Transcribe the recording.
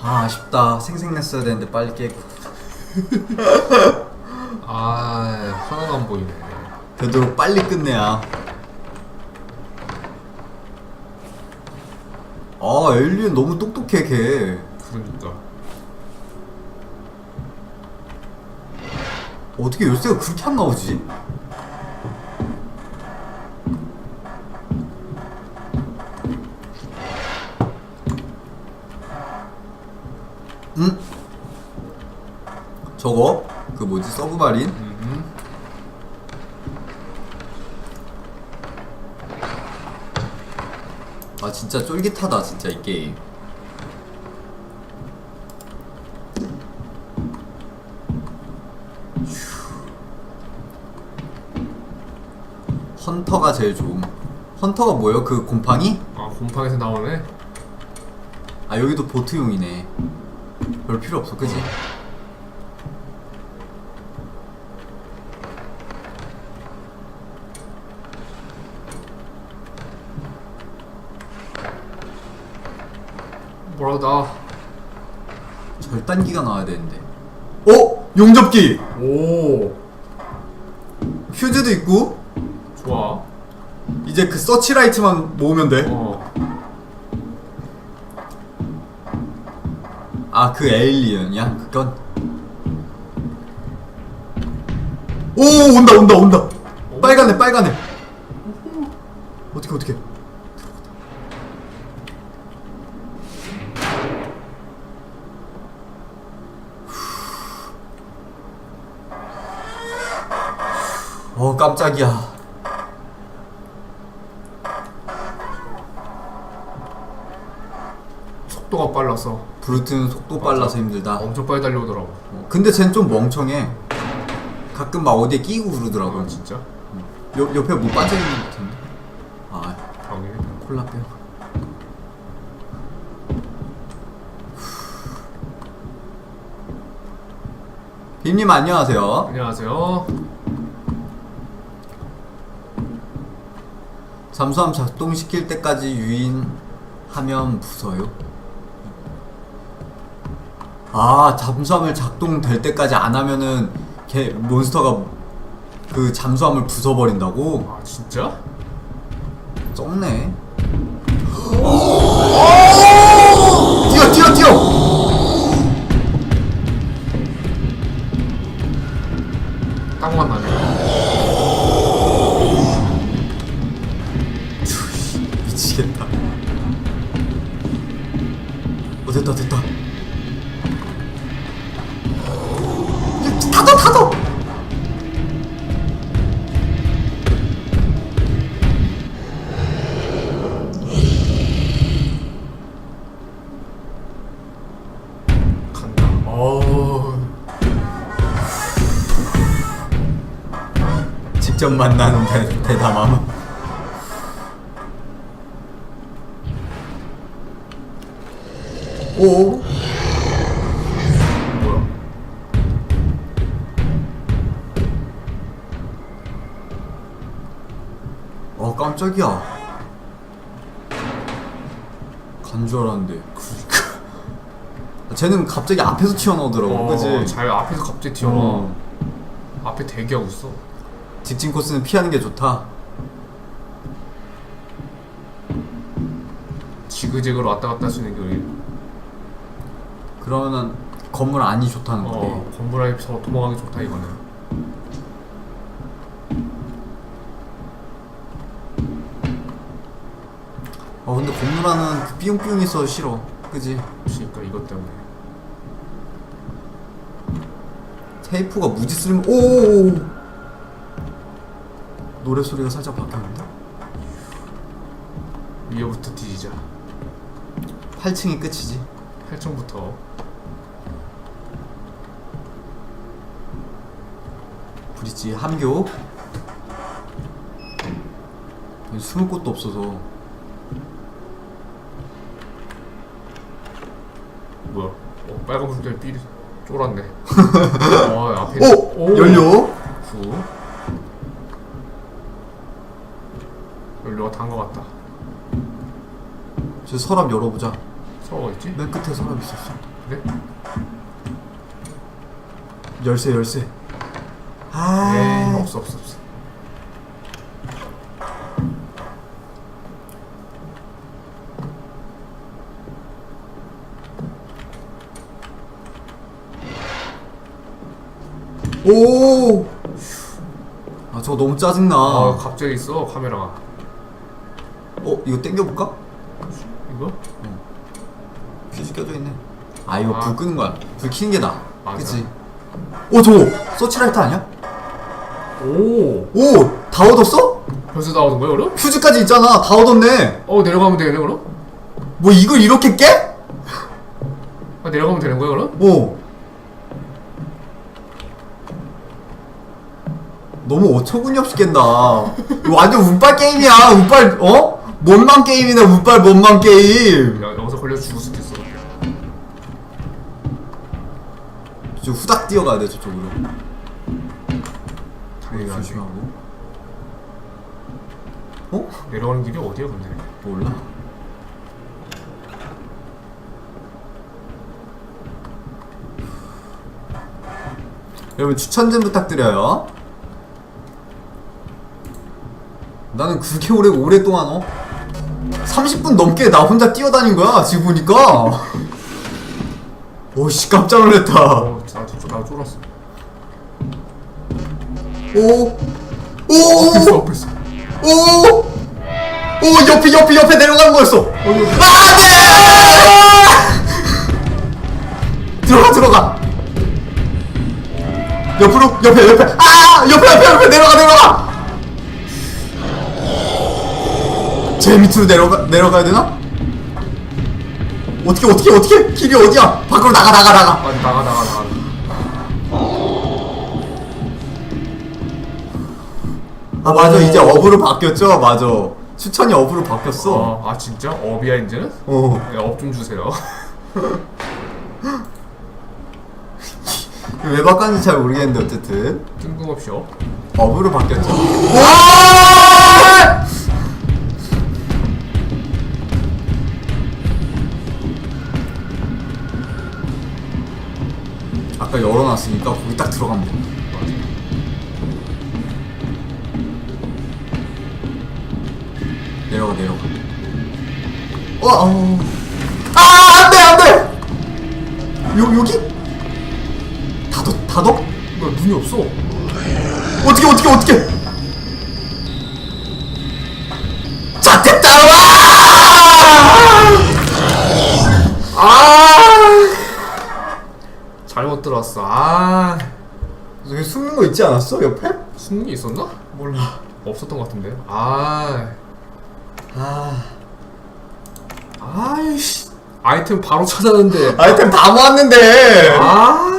아 아쉽다 생생냈어야 되는데 빨리 깨고 아 하나도 안 보이네. 되도록 빨리 끝내야 아 엘리언 너무 똑똑해 걔 그러니까. 어떻게 열쇠가 그렇게 안 나오지? 응? 저거? 그 뭐지 서브마린? 음. 아 진짜 쫄깃하다 진짜 이 게임 헌터가 제일 좋음 헌터가 뭐예요? 그 곰팡이? 아 곰팡이에서 나오네. 아 여기도 보트용이네 별 필요 없어 그지? 뭐라고 나. 절단기가 나와야 되는데 어? 용접기! 오. 휴즈도 있고 좋아. 이제 그 서치라이트만 모으면 돼 어. 아 그 에일리언이야? 그건? 오 온다 온다 온다 빨간애 빨간애 어떻게 어떻게 어 깜짝이야 속도가 빨라서 브루트는 속도 빨라서 힘들다 엄청 빨리 달려오더라고. 어, 근데 쟨 좀 멍청해 가끔 막 어디에 끼고 그러더라고 아 진짜? 옆, 옆에 뭐 빠져있는 것 같은데 아 당연히. 콜라 빼요 빔님 안녕하세요 안녕하세요. 잠수함 작동시킬 때까지 유인하면 부서요? 아 잠수함을 작동될 때까지 안 하면은 걔 몬스터가 그 잠수함을 부숴버린다고? 아 진짜? 썩네 뛰어 뛰어 뛰어 땅만 나네. 미치겠다 어 됐다 됐다 직접 만나는 대, 대담함 오 뭐야? 어 깜짝이야 간 줄 알았는데 쟤는 갑자기 앞에서 튀어나오더라고 어, 그지? 잘 앞에서 갑자기 튀어나와. 어. 앞에 대기하고 있어. 직진 코스는 피하는 게 좋다 지그재그로 왔다 갔다 할 수 있는 게 우리 그러면은 건물 안이 좋다는 거네 어, 건물 안에서 도망가기 좋다 이거는. 어 근데 건물 안은 그 삐용삐용 있어 싫어 그지? 그러니까 이것 때문에. 테이프가 무지 쓸모 오 노래 소리가 살짝 바뀌었는데? 위에부터 뒤지자. 8층이 끝이지 8층부터. 브릿지 함교 여기 숨을 곳도 없어서 뭐야? 어, 빨간 불 때문에 삐 쫄았네. 어, 앞에. 오! 연료 구. 연료가 단 것 같다. 저 서랍 열어보자 서버가 있지? 맨 끝에 서랍 있었어. 그래? 열쇠 열쇠. 아. 에이 없어 없어 없어 오. 아 저거 너무 짜증나. 아 갑자기 있어 카메라가 어 이거 땡겨볼까? 이거? 퓨즈 껴져 있네. 아 이거 아. 불 끄는 거야. 불 켜는 게 나. 맞아. 그치? 오 저거 서치라이트 아니야? 오 오 다 얻었어? 벌써 나오는 거야 그럼? 퓨즈까지 있잖아. 다 얻었네. 어 내려가면 되네 그럼? 뭐 이걸 이렇게 깨? 아 내려가면 되는 거야 그럼? 어. 너무 어처구니 없이 깬다. 이거 완전 운빨 게임이야. 운빨 어? 뭔만 게임이네. 운빨 뭔만 게임. 야 여기서 걸려 죽을 수도 있어 저 후닥 뛰어가야 돼 저쪽으로. 당연하지 조심하고. 어? 내려가는 길이 어디야 근데 몰라. 여러분 추천 좀 부탁드려요. 나는 그렇게 오래 오랫동안 어 30분 넘게 나 혼자 뛰어다닌 거야 지금 보니까. 오씨 깜짝 놀랐다. 어 나도 쫄- 나도 쫄았어 오, 앞에 있어 오, 앞에 있어 오, 오 옆에 옆에 옆에 내려가는 거였어. 아, 네! 들어가 들어가. 옆으로 옆에 옆에 아 옆에 옆에 옆에 내려가 내려가. 제일 밑으로 내려가 내려가야 되나? 어떻게 어떻게 어떻게 길이 어디야? 밖으로 나가 나가 나가. 아 나가 나가 나가 아 맞아 이제 업으로 바뀌었죠 맞아 추천이 업으로 바뀌었어. 어, 아 진짜? 업이야 이제는? 어. 업좀 주세요 왜 바꿨는지 잘 모르겠는데 어쨌든 뜬금없이 업? 업으로 바뀌었죠. 와! 아까 열어놨으니까 거기 딱 들어가면 돼. 내려가 내려가. 어, 어. 아 안돼 안돼. 요 여기? 다독 다독? 뭐야 눈이 없어 어떻게 어떻게 어떻게? 들었어 아 여기 숨는 거 있지 않았어 옆에? 숨이 있었나? 몰라. 없었던 것 같은데 아 아 아이씨 아이템 바로 찾았는데 아이템 다 모았는데. 아